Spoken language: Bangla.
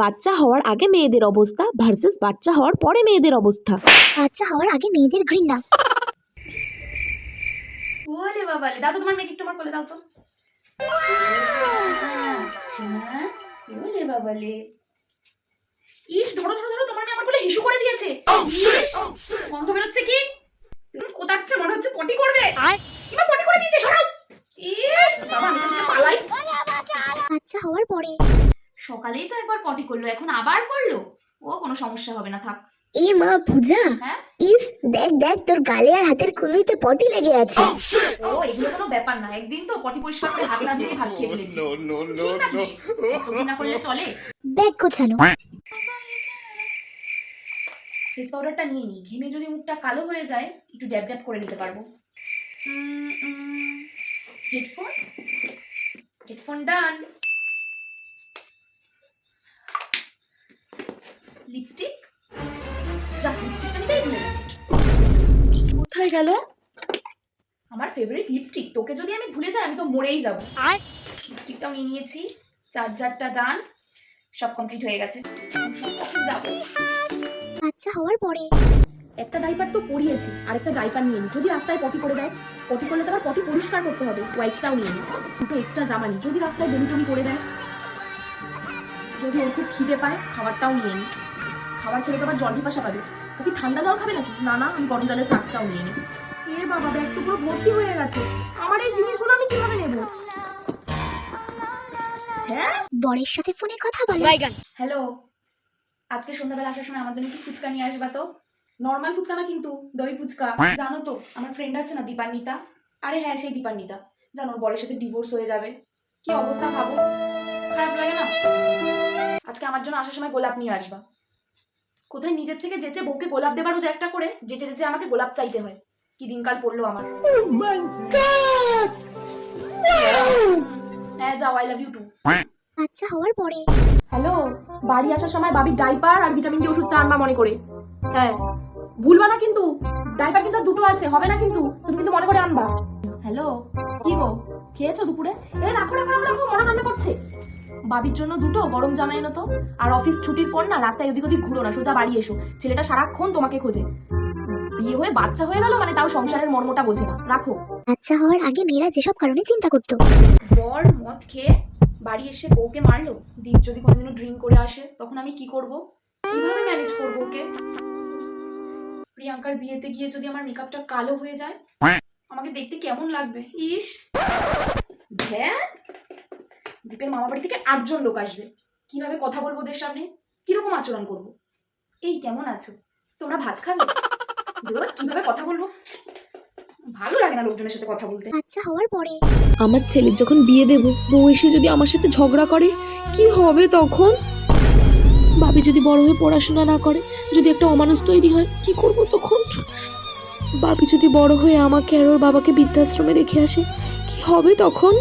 বাচ্চা হওয়ার আগে মেয়েদের অবস্থা ভার্সেস বাচ্চা হওয়ার পরে মেয়েদের অবস্থা। বাচ্চা হওয়ার আগে মেয়েদের ঘৃণা। ওলে বাবালে দাও তো তোমার মেয়েকে একটু আমার কোলে দাও তো। সোনা, ওলে বাবালে ইস ধরো ধরো ধরো তোমার মেয়ে আমার কোলে হিসু করে দিয়েছে। ইস, গন্ধ বেরোচ্ছে কি? কোতাচ্ছে মনে হচ্ছে পটি করবে। এবার পটি করে দিয়েছে সরাও। ইস বাবা আমি তো পালাই। বাচ্চা হওয়ার পরে সকালেই তো একবার পটি করল এখন আবার করল? ও কোনো সমস্যা হবে না থাক। এ মা পূজা হ্যাঁ? ইস দেখ দেখ তোর গালে আর হাতের কুমিতে পটি লেগে আছে। ও এগুলো কোনো ব্যাপার না একদিন তো পটি পরিষ্কার করে হাত না ধুয়ে ভাত খেয়ে ফেলেছি। না করলে চলে? ব্যাগ গোছানো। ফেস পাউডারটা নিয়ে নিই ঘেমে যদি মুখটা কালো হয়ে যায় একটু ড্যাব ড্যাব করে নিতে পারব। হেডফোন হেডফোন ডান লিপস্টিক যা লিপস্টিকটা নিতেই ভুলে কোথায় গেল? আমার ফেভারিট লিপস্টিক তোকে যদি আমি ভুলে যাই আমি তো মরেই যাব। লিপস্টিকটাও নিয়ে নিয়েছি। চার্জারটা ডান সব কমপ্লিট হয়ে গেছে। যাব। বাচ্চা হওয়ার পরে? একটা ডাইপার তো পরিয়েছি আরেকটা ডাইপার নিয়ে নিই যদি রাস্তায় পটি করে দেয় পটি করলে তো আবার পটি পরিষ্কার করতে হবে। ওয়াইপসটাও নিয়ে নিই দুটো এক্সট্রা জামা নিই যদি রাস্তায় বমি টমি করে দেয় যদি ওর খুব খিদে পায় খাবারটাও নিয়ে নিই খাবার খেলে তো আবার জল পিপাসা পাবে ও কি ঠান্ডা জল খাবে নাকি? না না আমি গরম জলের ফ্লাক্সটাও নিয়ে নিই এ বাবা ব্যাগ তো পুরো ভর্তি হয়ে গেছে। আমার এই জিনিসগুলো আমি কীভাবে নেব? হ্যাঁ? বরের সাথে ফোনে কথা বলে। হ্যালো। আজকে সন্ধ্যাবেলা আসার সময় আমার জন্য একটু ফুচকা নিয়ে আসবা তো? নর্মাল ফুচকা না কিন্তু দই ফুচকা। জানো তো আমার ফ্রেন্ড আছে না দীপান্বিতা। আরে হ্যাঁ সেই দীপান্বিতা। জানো বরের সাথে ডিভোর্স হয়ে যাবে। কি অবস্থা ভাবো? খারাপ লাগে না? আজকে আমার জন্য আসার সময় গোলাপ নিয়ে আসবা। কোথায় নিজের থেকে যেচে বউকে গোলাপ দেবারও যে একটা করে যেচে যেচে আমাকে গোলাপ চাইতে হয়। কি দিনকাল পড়ল আমার। হ্যাঁ যাও আই লাভ ইউ টু বাচ্চা হওয়ার পরে। হ্যালো বাড়ি আসার সময় বাবির ডাইপার আর ভিটামিন ডি ওষুধটা আনবা মনে করে। হ্যাঁ ভুলবা না কিন্তু। ডাইপার কিন্তু দুটো আছে হবে না কিন্তু। তুমি কিন্তু মনে করে আনবা। হ্যালো কি গো? খেয়েছো দুপুরে? এ রাখো রাখো রাখো রাখো মনে রান্না করছে। বাবির জন্য দুটো গরম জামা এনো তো। আর অফিস ছুটির পর না রাস্তায় ওদিক ওদিক ঘুরো না সোজা বাড়ি এসো। ছেলেটা সারাক্ষণ তোমাকে খোঁজে। বিয়ে হয়ে বাচ্চা হয়ে গেল মানে তাও সংসারের মর্মটা বোঝে না। রাখো। বাচ্চা হওয়ার আগে মেয়েরা যেসব কারণে চিন্তা করতো। বর মদ খেয়ে বাড়ি এসে বউকে মারলো। দীপ যদি কোনোদিনও ড্রিঙ্ক করে আসে তখন আমি কি করব? কীভাবে ম্যানেজ করব ওকে? প্রিয়াঙ্কার বিয়েতে গিয়ে যদি আমার মেকআপটা কালো হয়ে যায় আমাকে দেখতে কেমন লাগবে? ইস! ধ্যান দীপের মামা বাড়ি থেকে আটজন লোক আসবে। কীভাবে কথা বলব ওদের সামনে? কীরকম আচরণ করব? এই কেমন আছো? তোমরা ভাত খাবে? কীভাবে কথা বলব? ভালো লাগে না লোকজনের সাথে কথা বলতে। বাচ্চা হওয়ার পরে? আমার ছেলের যখন বিয়ে দেব বউ এসে যদি আমার সাথে ঝগড়া করে কি হবে তখন? ভাবি যদি বড় হয়ে পড়াশোনা না করে যদি একটা অমানুষ তৈরি হয় কি করব তখন? বাবি যদি বড় হয়ে আমাকে আর ওর বাবাকে বৃদ্ধাশ্রমে রেখে আসে কি হবে তখন?